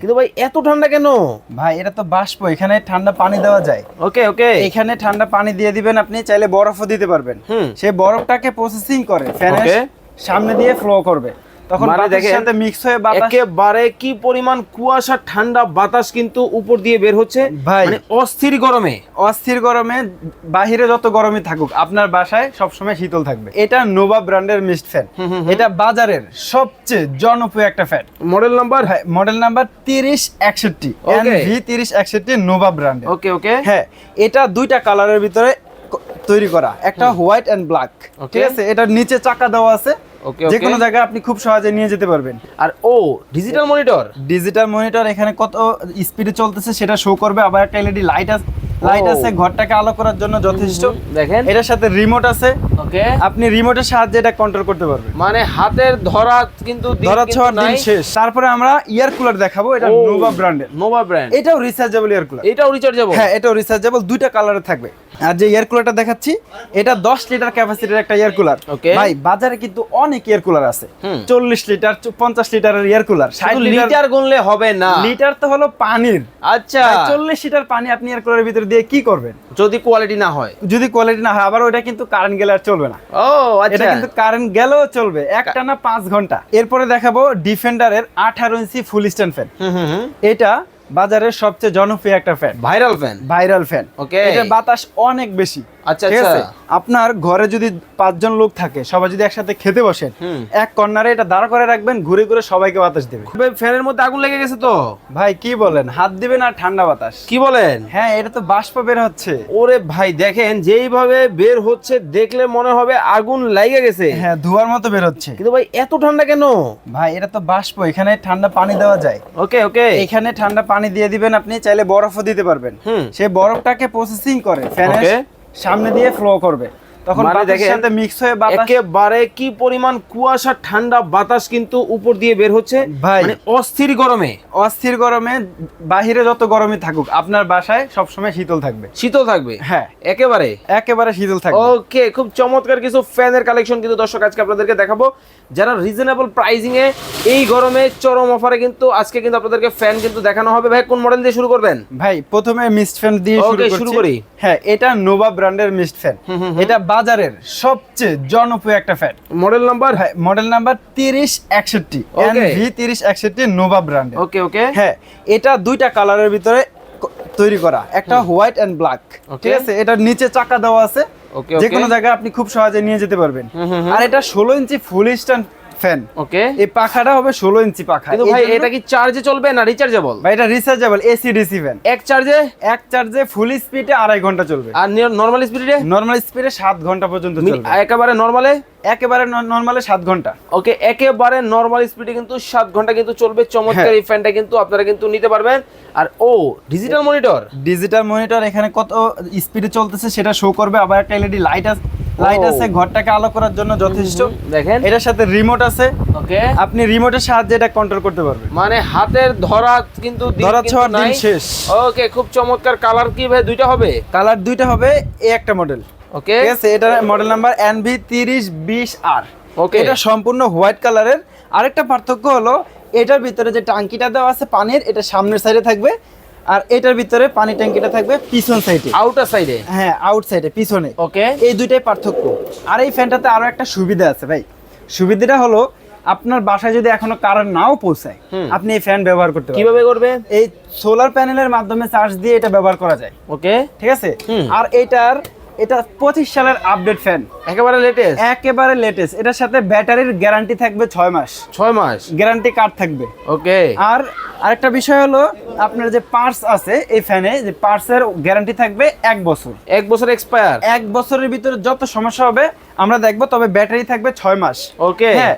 কিন্তু ভাই এত ঠান্ডা কেন? ভাই এটা তো বাষ্প এখানে ঠান্ডা পানি দেওয়া যায়। ওকে ওকে। এখানে ঠান্ডা পানি দিয়ে দিবেন আপনি চাইলে বরফও দিতে পারবেন। সে সেই বরফটাকে প্রসেসিং করে ফ্যানের সামনে দিয়ে ফ্লো করবে। তখন মানে সাথে মিক্স হয়ে বাতাস একেবারে কি পরিমাণ কুয়াশা ঠান্ডা বাতাস কিন্তু উপর দিয়ে বের হচ্ছে। মানে অস্থির গরমে। অস্থির গরমে বাহিরে যত গরমই থাকুক আপনার বাসায় সবসময় শীতল থাকবে। এটা নোভা ব্র্যান্ডের মিস্ট ফ্যান এটা বাজারের সবচেয়ে জনপ্রিয় একটা fan model number model number তিরিশ একষট্টি. ভি তিরিশ একষট্টি নোভা ব্র্যান্ডের ওকে ওকে হ্যাঁ এটা দুইটা কালারের ভিতরে তৈরি করা। একটা হোয়াইট এন্ড ব্ল্যাক ঠিক আছে? এটার নিচে চাকা দেওয়া আছে। ওকে যে কোনো জায়গায় আপনি খুব সহজে নিয়ে যেতে পারবেন। আর ও ডিজিটাল মনিটর ডিজিটাল মনিটর এখানে কত স্পিডে চলতেছে সেটা শো করবে। আবার একটা এলইডি লাইট আছে লাইট আছে ঘরটাকে আলো করার জন্য যথেষ্ট। দেখেন। এটার সাথে রিমোট আছে। ওকে আপনি রিমোটের সাহায্যে এটা কন্ট্রোল করতে পারবেন। মানে হাতের ধরা কিন্তু দিন ধরা ছোঁয়ার দিন নাই। শেষ। তারপরে আমরা ইয়ার কুলার দেখাবো এটা নোভা ব্র্যান্ডের নোভা ব্র্যান্ড এটাও রিচার্জেবল ইয়ার কুলার এটাও রিচার্জেবল হ্যাঁ এটাও রিচার্জেবল দুইটা কালারে থাকবে। আর যে এয়ার কুলারটা দেখাচ্ছি এটা 10 লিটার ক্যাপাসিটির একটা এয়ার কুলার ভাই বাজারে কিন্তু অনেক এয়ার কুলার আছে। হুম। 40 লিটার 50 লিটারের এয়ার কুলার 60 শুধু লিটার গুনলে হবে না। লিটার তো হলো পানির। আচ্ছা। ভাই, 40 লিটার পানি আপনি এয়ার কুলারের ভিতরে দিয়ে কি করবেন? যদি কোয়ালিটি না হয়। যদি কোয়ালিটি না হয় আবার ওটা কিন্তু কারেন্ট গেলে আর চলবে না। ও এটা আচ্ছা কিন্তু কারেন্ট গেলেও চলবে একটা না পাঁচ ঘণ্টা। এরপরে দেখাবো ডিফেন্ডারের আঠারো ইঞ্চি ফুল স্ট্যান্ড ফ্যান হুম হুম হুম। এটা বাজারের সবচেয়ে জনপ্রিয় একটা fan viral fan viral fan Okay. এটা বাতাস অনেক বেশি। আচ্ছা, আচ্ছা। আপনার ঘরে যদি পাঁচজন লোক থাকে সবাই যদি একসাথে খেতে বসেন এক কর্নারে এটা দাঁড় করে রাখবেন ঘুরে ঘুরে সবাইকে বাতাস দেবে। ফ্যানের মধ্যে আগুন লেগে গেছে তো? ভাই কি বলেন? হাত দিবেন আর ঠান্ডা বাতাস। কি বলেন? হ্যাঁ এটা তো বাষ্প বের হচ্ছে। ওরে ভাই দেখেন যেইভাবে বের হচ্ছে দেখলে মনে হবে আগুন লেগে গেছে। হ্যাঁ ধোয়ার মতো বের হচ্ছে। কিন্তু ভাই এত ঠান্ডা কেন? ভাই এটা তো বাষ্প এখানে ঠান্ডা পানি দেওয়া যায়। ওকে ওকে এখানে ঠান্ডা পানি দিয়ে দিবেন আপনি চাইলে বরফও দিতে পারবেন। সেই বরফটাকে প্রসেসিং করে ফ্যানের সামনে দিয়ে ফ্লো করবে। তখন মানে সাথে মিক্স হয়ে বাতাস একেবারে কি পরিমাণ কুয়াশা ঠান্ডা বাতাস কিন্তু উপর দিয়ে বের হচ্ছে। মানে অস্থির গরমে। অস্থির গরমে বাহিরে যত থাকুক আপনার বাসায় সবসময় শীতল থাকবে। শীতল থাকবে? হ্যাঁ। একেবারে? একেবারে শীতল থাকবে। ওকে খুব চমৎকার কিছু ফ্যানের কালেকশন কিন্তু দর্শক আজকে আপনাদেরকে দেখাবো। যারা রিজনেবল প্রাইজিং এ এই গরমে চরম অফারে কিন্তু আজকে কিন্তু আপনাদেরকে ফ্যান কিন্তু দেখানো হবে। ভাই কোন মডেল দিয়ে শুরু করবেন? ভাই প্রথমে মিস্ট ফ্যান দিয়ে শুরু করি। হ্যাঁ এটা নোভা ব্র্যান্ডের মিস্ট ফ্যান। এটা বাজারের সবচেয়ে জনপ্রিয় একটা fan model number model number তিরিশ একষট্টি। ভি তিরিশ একষট্টি নোভা ব্র্যান্ড ওকে ওকে হ্যাঁ এটা দুইটা কালারের ভিতরে তৈরি করা। একটা হোয়াইট এন্ড ব্ল্যাক ঠিক আছে? এটার নিচে চাকা দেওয়া আছে। যে কোনো জায়গায় আপনি খুব সহজে নিয়ে যেতে পারবেন। আর এটা ষোলো ইঞ্চি ফুল স্ট্যান্ড ফ্যান। ওকে। এই পাখাটা হবে ষোলো ইঞ্চি পাখা। কিন্তু ভাই এটা কি চার্জে চলবে না রিচার্জেবল ভাই এটা রিচার্জেবল এসি ডিসি ফ্যান এক চার্জে এক চার্জে ফুল স্পিডে আড়াই ঘণ্টা চলবে। আর নরমাল স্পিডে নর্মাল স্পিডে সাত ঘণ্টা পর্যন্ত চলবে। একেবারে নরমালে একেবারে নর্মালে সাত ঘণ্টা। ওকে একেবারে নরমাল স্পিডে কিন্তু সাত ঘণ্টা কিন্তু চলবে। চমৎকার হ্যাঁ। এই ফ্যানটা কিন্তু আপনারা কিন্তু নিতে পারবেন। আর ও ডিজিটাল মনিটর ডিজিটাল মনিটর এখানে কত স্পিডে চলতেছে সেটা শো করবে। আবার একটা এলইডি লাইট আছে। লাইট আছে ঘরটাকে আলো করার জন্য যথেষ্ট। দেখেন। এটার সাথে রিমোট আছে। ওকে আপনি রিমোটের সাহায্যে এটা কন্ট্রোল করতে পারবেন। মানে হাতের ধরা কিন্তু ধরা ছোঁয়ার দিন। শেষ। ওকে খুব চমৎকার। কালার কি ভাই? দুইটা হবে? কালার দুইটা হবে এই একটা মডেল ওকে ঠিক আছে? এটা মডেল নাম্বার এনভি তিরিশ বিশ আর Okay. এটা সম্পূর্ণ হোয়াইট কালারের আরেকটা পার্থক্য হলো এটার ভিতরে যে টাঙ্কিটা দেওয়া আছে পানির এটা সামনের সাইডে থাকবে। আর এটার ভিতরে পানি ট্যাঙ্কিটা থাকবে পিছন সাইডে। আউটার সাইডে হ্যাঁ আউট সাইডে পিছনে। ওকে এই দুইটাই পার্থক্য। আর এই ফ্যানটাতে আরও একটা সুবিধা আছে ভাই। সুবিধাটা হলো আপনার বাসায় যদি এখনও কারেন্ট নাও পৌঁছায় আপনি এই ফ্যান ব্যবহার করতে কীভাবে করবে? এই সোলার প্যানেলের মাধ্যমে চার্জ দিয়ে এটা ব্যবহার করা যায়। ওকে ঠিক আছে? আর এটার এটা পঁচিশ সালের আপডেট ফ্যান একেবারে লেটেস্ট একেবারে লেটেস্ট এটার সাথে ব্যাটারির গ্যারান্টি থাকবে ছয় মাস। ছয় মাস? গ্যারান্টি কার্ড থাকবে। ওকে। আর আরেকটা বিষয় হলো আপনার যে পার্টস আছে এই ফ্যানে যে পার্টসের গ্যারান্টি থাকবে এক বছর। এক বছর এক্সপায়ার এক বছরের ভিতরে যত সমস্যা হবে আমরা দেখব তবে ব্যাটারি থাকবে ছয় মাস। ওকে। হ্যাঁ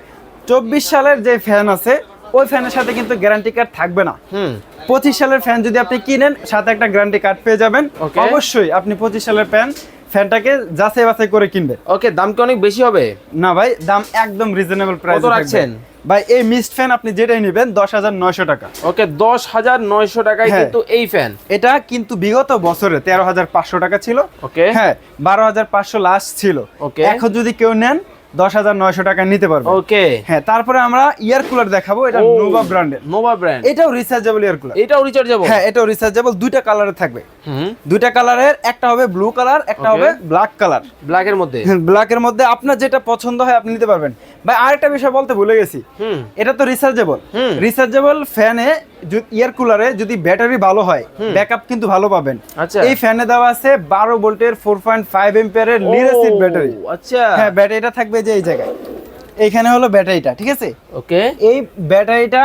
চব্বিশ সালের যে ফ্যান আছে ওই ফ্যানের সাথে কিন্তু গ্যারান্টি কার্ড থাকবে না। হুম। পঁচিশ সালের ফ্যান যদি আপনি কিনেন সাথে একটা গ্যারান্টি কার্ড পেয়ে যাবেন. অবশ্যই আপনি পঁচিশ সালের ফ্যান ফ্যানটাকে যাচাই বাছাই করে কিনবে। ওকে দাম কি অনেক বেশি হবে? না ভাই দাম একদম রিজনেবল প্রাইস কত রাখছেন? ভাই এই মিস্ট ফ্যান আপনি যেটাই নেবেন দশ হাজার নয়শো টাকা। ওকে দশ হাজার নয়শো টাকায় হ্যাঁ। কিন্তু এই ফ্যান এটা কিন্তু বিগত বছরে তেরো হাজার পাঁচশো টাকা ছিল। ওকে। হ্যাঁ বারো হাজার পাঁচশো লাস্ট ছিল। ওকে। এখন যদি কেউ নেন দশ হাজার নয়শো টাকা নিতে পারবেন ওকে হ্যাঁ তারপরে আমরা ইয়ার কুলার দেখাবো এটা নোভা ব্র্যান্ডের নোভা ব্র্যান্ড এটাও রিচার্জেবল ইয়ার কুলার এটাও রিচার্জেবল হ্যাঁ এটাও রিচার্জেবল দুইটা কালারের থাকবে। দুইটা কালারের একটা হবে ব্লু কালার একটা হবে ব্ল্যাক কালার ব্ল্যাকের মধ্যে? ব্ল্যাকের মধ্যে আপনার যেটা পছন্দ হয় আপনি নিতে পারবেন। ভাই আরেকটা বিষয় বলতে ভুলে গেছি। এটা তো রিচার্জেবল। রিচার্জেবল ফ্যানে ইয়ার কুলারে যদি ব্যাটারি ভালো হয় ব্যাকআপ কিন্তু ভালো পাবেন। আচ্ছা। এই ফ্যানে দেওয়া আছে বারো ভোল্টের ফোর পয়েন্ট ফাইভ এম্পিয়ারের লিরাসিড ব্যাটারি আচ্ছা। হ্যাঁ ব্যাটারিটা থাকবে যে এই জায়গায়। এইখানে হলো ব্যাটারিটা ঠিক আছে? ওকে। এই ব্যাটারিটা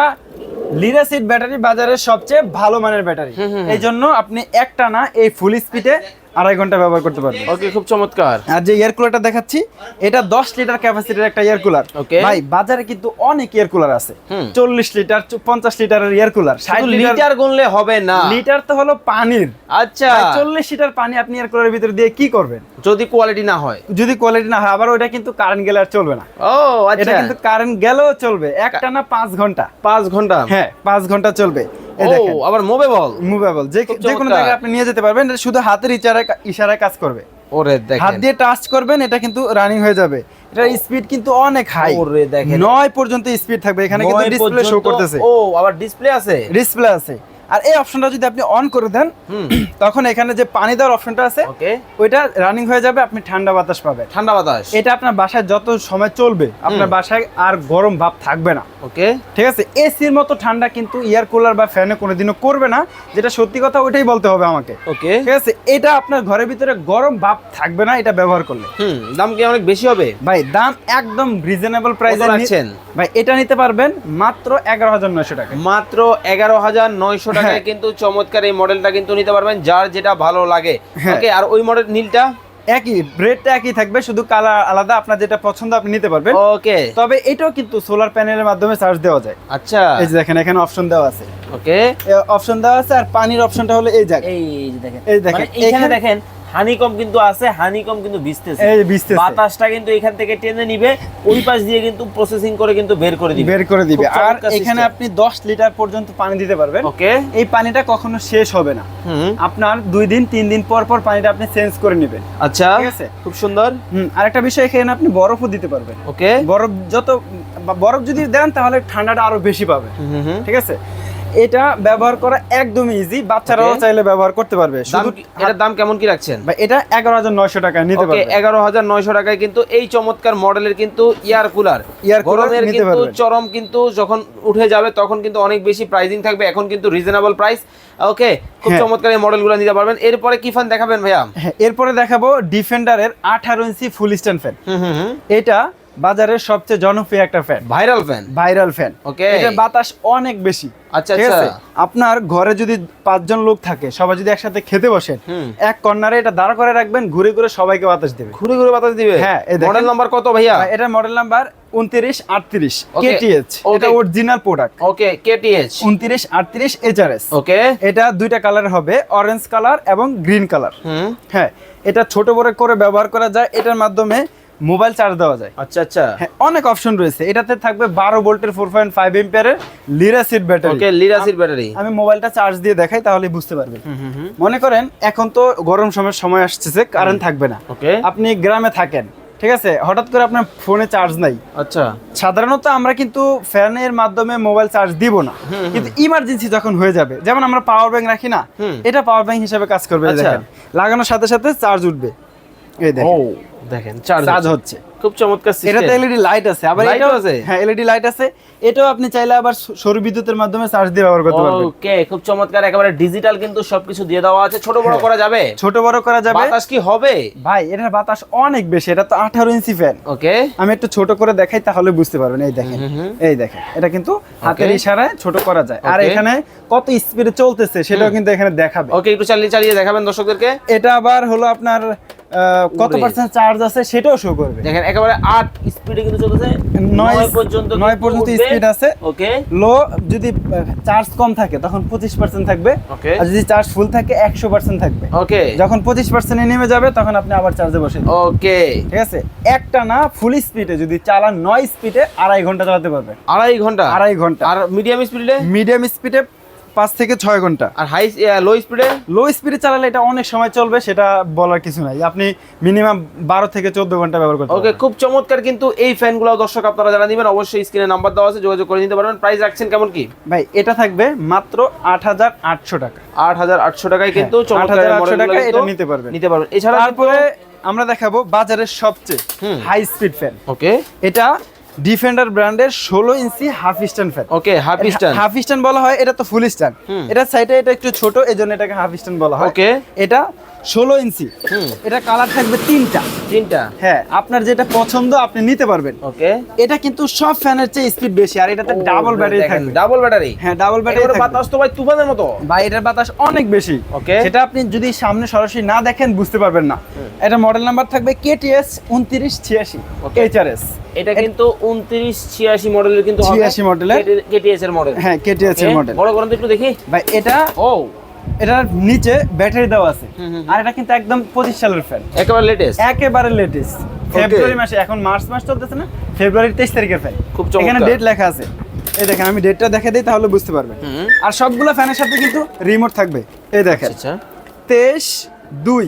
লিরাসিড ব্যাটারি বাজারের সবচেয়ে ভালো মানের ব্যাটারি এই জন্য আপনি একটা না এই ফুল স্পিডে আড়াই ঘণ্টা ব্যবহার করতে পারবেন ওকে খুব চমৎকার। আর যে এয়ার কুলারটা দেখাচ্ছি এটা দশ লিটার ক্যাপাসিটির একটা এয়ার কুলার Okay. ভাই বাজারে কিন্তু অনেক এয়ার কুলার আছে। হুম। চল্লিশ লিটার পঞ্চাশ লিটারের এয়ার কুলার ষাট শুধু লিটার লিটার গুনলে হবে না। লিটার তো হলো পানির। আচ্ছা। চল্লিশ লিটার পানি আপনি এয়ার কুলারের ভিতরে দিয়ে কি করবেন? যদি কোয়ালিটি না হয়। যদি কোয়ালিটি না হয় আবার ওইটা কিন্তু কারেন্ট গেলে আর চলবে না। ও আচ্ছা। এটা কিন্তু কারেন্ট গেলেও চলবে। একটা না পাঁচ ঘণ্টা। পাঁচ ঘণ্টা। হ্যাঁ পাঁচ ঘণ্টা চলবে। দেখেন। আবার মুভেবল মুভেবল যে যে কোনো জায়গায় আপনি নিয়ে যেতে পারবেন এটা শুধু হাতের ইশারায় ইশারায় কাজ করবে। ওরে হাত দিয়ে টাচ করবেন এটা কিন্তু রানিং হয়ে যাবে। এটার স্পিড কিন্তু অনেক হাই ওরে দেখেন। নয় পর্যন্ত স্পিড থাকবে। এখানে কিন্তু ডিসপ্লে শো করতেছে। ও আবার ডিসপ্লে আছে। ডিসপ্লে আছে। আর এই অপশনটা যদি আপনি অন করে দেন তখন এখানে যে পানি দেওয়ার অপশনটা আছে ওইটা রানিং হয়ে যাবে আপনি ঠান্ডা বাতাস পাবেন। ঠান্ডা বাতাস। এটা আপনার বাসায় যত সময় চলবে আপনার বাসায় আর গরম ভাব থাকবে না। ওকে। ঠিক আছে? এসির মতো ঠান্ডা কিন্তু এয়ার কুলার বা ফ্যানে কোনোদিনও করবে না যেটা সত্যি কথা ওইটাই বলতে হবে আমাকে। ওকে। ঠিক আছে? এটা আপনার ঘরের ভিতরে গরম ভাব থাকবে না এটা ব্যবহার করলে। হুম দাম কি অনেক বেশি হবে? ভাই দাম একদম রিজনেবল প্রাইসে রাখছেন? ভাই এটা নিতে পারবেন মাত্র এগারো হাজার নয়শো টাকা। মাত্র এগারো হাজার নয়শো টাকায় হ্যাঁ। কিন্তু চমৎকার এই মডেলটা কিন্তু নিতে পারবেন যার যেটা ভালো লাগে। হ্যাঁ। ওকে আর ওই মডেল নীলটা? একই ব্রেডটা একই থাকবে শুধু কালার আলাদা আপনার যেটা পছন্দ আপনি নিতে পারবেন। ওকে তবে এটাও কিন্তু সোলার প্যানেলের মাধ্যমে চার্জ দেওয়া যায়। আচ্ছা। এই যে দেখেন এখানে অপশন দেওয়া আছে। ওকে অপশন দেওয়া আছে আর পানির অপশনটা হলো এই জায়গায়। এই যে দেখেন। এই দেখেন, মানে এখানে- দেখেন হানিকম কিন্তু আছে হানিকম কিন্তু ভিজতেছে। বাতাসটা কিন্তু এখান থেকে টেনে নিবে ওই পাশ দিয়ে কিন্তু প্রসেসিং করে কিন্তু বের করে দিবে। বের করে দিবে। আর এখানে আপনি দশ লিটার পর্যন্ত পানি দিতে পারবেন। ওকে। এই পানিটা কখনো শেষ হবে না। আপনার দুই দিন তিন দিন পর পর পানিটা আপনি চেঞ্জ করে নেবেন। আচ্ছা ঠিক আছে। খুব সুন্দর। হুম আরেকটা বিষয় এখানে আপনি বরফও দিতে পারবেন। ওকে। বরফ যত বরফ যদি দেন তাহলে ঠান্ডাটা আরও বেশি পাবে ঠিক আছে? এটা ব্যবহার করা একদমই ইজি বাচ্চারাও চাইলে ব্যবহার করতে পারবে। শুধু এটার দাম কেমন কি রাখছেন? ভাই, এটা এগারো হাজার নয়শো টাকা নিতে পারবে। এগারো হাজার নয়শো টাকায় কিন্তু এই চমৎকার মডেলের কিন্তু ইয়ার কুলার। ইয়ার নিতে কিন্তু চরম কিন্তু যখন উঠে যাবে তখন কিন্তু অনেক বেশি প্রাইজিং থাকবে। এখন কিন্তু রিজনেবল প্রাইস ওকে খুব হ্যাঁ। চমৎকার এই মডেলগুলো নিতে পারবেন। এরপরে কি ফ্যান দেখাবেন ভাইয়া? হ্যাঁ এরপরে দেখাবো ডিফেন্ডারের আঠারো ইঞ্চি ফুল স্ট্যান্ড ফ্যান হুম হুম হুম। এটা বাজারের সবচেয়ে জনপ্রিয় একটা fan viral fan viral fan Okay. এটা বাতাস অনেক বেশি। আচ্ছা, আচ্ছা। আপনার ঘরে যদি পাঁচজন লোক থাকে সবাই যদি একসাথে খেতে বসেন এক কর্নারে এটা দাঁড় করে রাখবেন ঘুরে ঘুরে সবাইকে বাতাস দেবে। ঘুরে ঘুরে বাতাস দিবে? হ্যাঁ। মডেল নাম্বার কত ভাইয়া? এটা মডেল নাম্বার উনত্রিশ আটত্রিশ. কেটিএচ. এটা অরিজিনাল প্রোডাক্ট ওকে কেটিএইচ উনত্রিশ আটত্রিশ এইচআরএস ওকে এটা দুইটা কালার হবে অরেঞ্জ কালার এবং গ্রিন কালার হ্যাঁ এটা ছোট বড় করে ব্যবহার করা যায় এটার মাধ্যমে মোবাইল চার্জ দেওয়া যায়। আচ্ছা আচ্ছা। হ্যাঁ অনেক অপশন রয়েছে। এটাতে থাকবে বারো ভোল্টের ফোর পয়েন্ট ফাইভ এম্পিয়ারের লিরাসিড ব্যাটারি ওকে লিরাসির ব্যাটারি আমি মোবাইলটা চার্জ দিয়ে দেখাই তাহলে বুঝতে পারবেন। মনে করেন এখন তো গরম সময়ের সময় আসছে কারেন্ট থাকবে না। ওকে আপনি গ্রামে থাকেন ঠিক আছে? হঠাৎ করে আপনার ফোনে চার্জ নাই। আচ্ছা। সাধারণত আমরা কিন্তু ফ্যানের মাধ্যমে মোবাইল চার্জ দিব না। কিন্তু ইমার্জেন্সি যখন হয়ে যাবে যেমন আমরা পাওয়ার ব্যাংক রাখি না এটা পাওয়ার ব্যাংক হিসেবে কাজ করবে আচ্ছা। লাগানোর সাথে সাথে চার্জ উঠবে। এই ও। দেখেন চার্জ হচ্ছে। খুব চমৎকার এটাতে সিস্টেম এলইডি লাইট আছে আবার এটাও আছে? হ্যাঁ এলইডি লাইট আছে। এটাও আপনি চাইলে আবার সৌর বিদ্যুতের মাধ্যমে চার্জ দিয়ে ব্যবহার করতে পারবেন। ওকে খুব চমৎকার। একেবারে ডিজিটাল কিন্তু সবকিছু দিয়ে দেওয়া আছে। ছোট বড় করা যাবে? ছোট বড় করা যাবে। বাতাস কি হবে? ভাই এটার বাতাস অনেক বেশি এটা তো আঠারো ইঞ্চি ফ্যান ওকে আমি একটু ছোট করে দেখাই তাহলে বুঝতে পারবেন। এই দেখেন। এই দেখেন এটা কিন্তু হাতের. ইশারায় ছোট করা যায়। আর এখানে কত স্পিডে চলতেছে সেটাও কিন্তু এখানে দেখাবে। ওকে একটু চালিয়ে চালিয়ে দেখাবেন দর্শকদেরকে। এটা আবার হলো আপনার কত পার্সেন্ট চার্জ আছে সেটাও শো করবে। দেখেন একেবারে আট স্পিডে কিন্তু নয় নয় পর্যন্ত নয় পর্যন্ত স্পিড আছে। ওকে। লো যদি চার্জ কম থাকে তখন পঁচিশ পার্সেন্ট থাকবে। Okay. আর যদি চার্জ ফুল থাকে একশো পার্সেন্ট থাকবে। ওকে। যখন পঁচিশ পার্সেন্টে নেমে যাবে তখন আপনি আবার চার্জে বসে ওকে। ঠিক আছে? একটা না ফুল স্পিডে যদি চালান নয় স্পিডে আড়াই ঘণ্টা চালাতে পারবেন। আড়াই ঘণ্টা? আড়াই ঘণ্টা। আর মিডিয়াম স্পিডে মিডিয়াম স্পিডে পাঁচ থেকে ছয় ঘণ্টা। আর হাই লো স্পিডে লো স্পিডে চালালে এটা অনেক সময় চলবে সেটা বলার কিছু নাই। আপনি মিনিমাম বারো থেকে চোদ্দ ঘণ্টা ব্যবহার করতে ওকে খুব চমৎকার কিন্তু এই ফ্যানগুলো দর্শক আপনারা জানা দিবেন অবশ্যই স্ক্রিনে নাম্বার দেওয়া আছে যোগাযোগ করে নিতে পারবেন। প্রাইস রাখছেন কেমন কি? ভাই এটা থাকবে মাত্র আট হাজার আটশো টাকা। আট হাজার আটশো টাকায় কিন্তু হ্যাঁ, চমৎকার 8,800 মডেলগুলো টাকায় এটা নিতে পারবেন। নিতে পারবেন। এছাড়া তারপরে আমরা দেখাবো বাজারের সবচেয়ে। হাই স্পিড ফ্যান ওকে এটা ডিফেন্ডার ব্র্যান্ডের ষোলো inch half stand fan okay half stand half stand বলা হয় এটা তো ফুল স্ট্যান্ড এটা সাইডে এটা একটু ছোট এজন্য এটাকে হাফ স্ট্যান্ড বলা হয়। ওকে এটা ষোলো ইঞ্চি। এটা কালার থাকবে তিনটা। তিনটা? হ্যাঁ আপনার যেটা পছন্দ আপনি নিতে পারবেন। ওকে। এটা কিন্তু সব ফ্যানের চেয়ে স্পিড বেশি আর এটাতে ডাবল ব্যাটারি থাকবে। ডাবল ব্যাটারি হ্যাঁ ডাবল ব্যাটারি বাতাস তো ভাই তুফানের মতো। ভাই এটার বাতাস অনেক বেশি। Okay. সেটা আপনি যদি সামনে সরাসরি না দেখেন বুঝতে পারবেন না। এটা মডেল নাম্বার থাকবে কেটিএস উনত্রিশ ছিয়াশি. এইচআরএস এটা কিন্তু উনত্রিশ ছিয়াশি মডেলের কিন্তু 86 মডেলের। কেটিএস এর। মডেল হ্যাঁ কেটিএস এর মডেল বড় করেন তো একটু দেখি। ভাই এটা ও। এটার নিচে ব্যাটারি দেওয়া আছে। আর এটা কিন্তু একদম পঁচিশ সালের ফ্যান। একেবারে লেটেস্ট একেবারে লেটেস্ট ফেব্রুয়ারি মাসে এখন মার্চ মাস চলতেছে না ফেব্রুয়ারি তেইশ তারিখের ফ্যান। খুব এখানে ডেট লেখা আছে। এই দেখেন আমি ডেটটা দেখে দিই তাহলে বুঝতে পারবেন। আর সবগুলো ফ্যানের সাথে কিন্তু রিমোট থাকবে। এই দেখেন আচ্ছা। তেইশ দুই।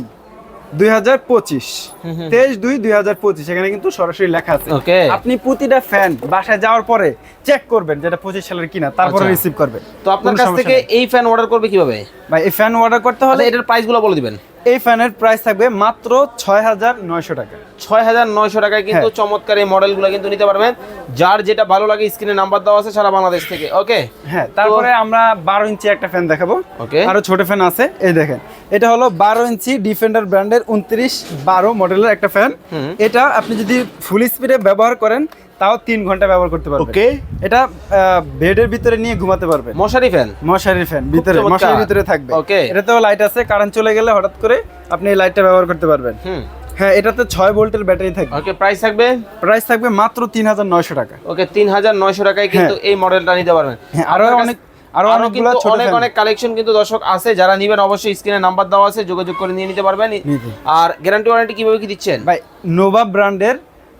দুই হাজার পঁচিশ। তেইশ দুই দুই হাজার পঁচিশ এখানে কিন্তু সরাসরি লেখা আছে। আপনি প্রতিটা ফ্যান বাসায় যাওয়ার পরে চেক করবেন যেটা পঁচিশ সালের কিনা তারপরে আচ্ছা। রিসিভ করবেন। তো আপনার কাছ থেকে এই ফ্যান অর্ডার করবে কীভাবে? ভাই এই ফ্যান অর্ডার করতে হলে এটার এটার প্রাইসগুলো বলে দিবেন। এই ফ্যানের প্রাইস থাকবে মাত্র ছয় হাজার নয়শো টাকা। ছয় হাজার নয়শো টাকায় কিন্তু হ্যাঁ। চমৎকার এই মডেলগুলো কিন্তু নিতে পারবেন। যার যেটা ভালো লাগে স্ক্রিনে নাম্বার দেওয়া আছে সারা বাংলাদেশ থেকে ওকে হ্যাঁ তারপরে আমরা বারো ইঞ্চি একটা ফ্যান দেখাবো। ওকে আরও ছোট ফ্যান আছে এই দেখেন। এটা হলো বারো ইঞ্চি ডিফেন্ডার ব্র্যান্ডের উনত্রিশ বারো মডেলের একটা ফ্যান এটা আপনি যদি ফুল স্পিডে ব্যবহার করেন তাও তিন ঘণ্টা ব্যবহার করতে পারবেন ওকে। এটা বেডের ভিতরে নিয়ে ঘুমাতে পারবে। মশারি ফ্যান? মশারি ফ্যান ভিতরে। মশারির ভিতরে থাকবে। Okay. এটাতেও লাইট আছে কারেন্ট চলে গেলে হঠাৎ করে আপনি এই লাইটটা ব্যবহার করতে পারবেন। হুম। হ্যাঁ এটাতে ছয় ভোল্টের ব্যাটারি থাকবে। ওকে প্রাইস থাকবে? প্রাইস থাকবে মাত্র তিন হাজার নয়শো টাকা। ওকে তিন হাজার নয়শো টাকায় কিন্তু এই মডেলটা নিতে পারবেন। হ্যাঁ, আরও অনেক- আরও অনেকগুলো ছোট অনেক অনেক কালেকশন কিন্তু দর্শক আছে। যারা নিবেন অবশ্যই স্ক্রিনে নাম্বার দেওয়া আছে যোগাযোগ করে নিয়ে নিতে পারবেন। আর গ্যারান্টি ওয়ারেন্টি কীভাবে কি দিচ্ছেন? ভাই নোভা ব্র্যান্ডের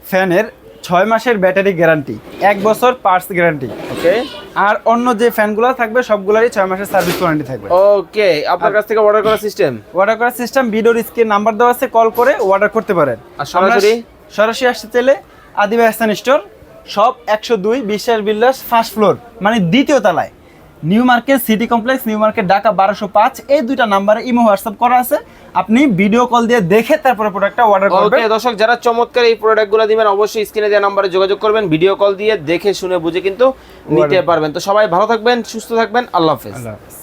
ফ্যানের ছয় মাসের ব্যাটারি গ্যারান্টি এক বছর পার্স গ্যারান্টি। ওকে। আর অন্য যে ফ্যানগুলো থাকবে সবগুলোরই ছয় মাসের সার্ভিস ওয়ারেন্টি থাকবে। ওকে আপনার কাছ থেকে অর্ডার করার সিস্টেম অর্ডার করার সিস্টেম ভিডিওর স্ক্রিন নাম্বার দেওয়া আছে কল করে অর্ডার করতে পারেন। আর সরাসরি? সরাসরি আসতে চাইলে আদিবা হাসান স্টোর সব একশো দুই বিশ্বাস বিল্লাস ফার্স্ট ফ্লোর মানে দ্বিতীয় তলায়। New Market City complex New Market Dhaka বারোশো পাঁচ। এই দুইটা নাম্বারে ইমো হোয়াটসঅ্যাপ করা আছে। আপনি ভিডিও কল দিয়ে দেখে তারপরে প্রোডাক্টটা অর্ডার করবেন। ওকে দর্শক যারা চমৎকার এই প্রোডাক্টগুলো দিবেন অবশ্যই স্ক্রিনে দেওয়া নাম্বারে যোগাযোগ করবেন। ভিডিও কল দিয়ে দেখে শুনে বুঝে কিন্তু নিতে পারবেন। তো সবাই ভালো থাকবেন সুস্থ থাকবেন। আল্লাহ হাফেজ। আল্লাহ হাফেজ।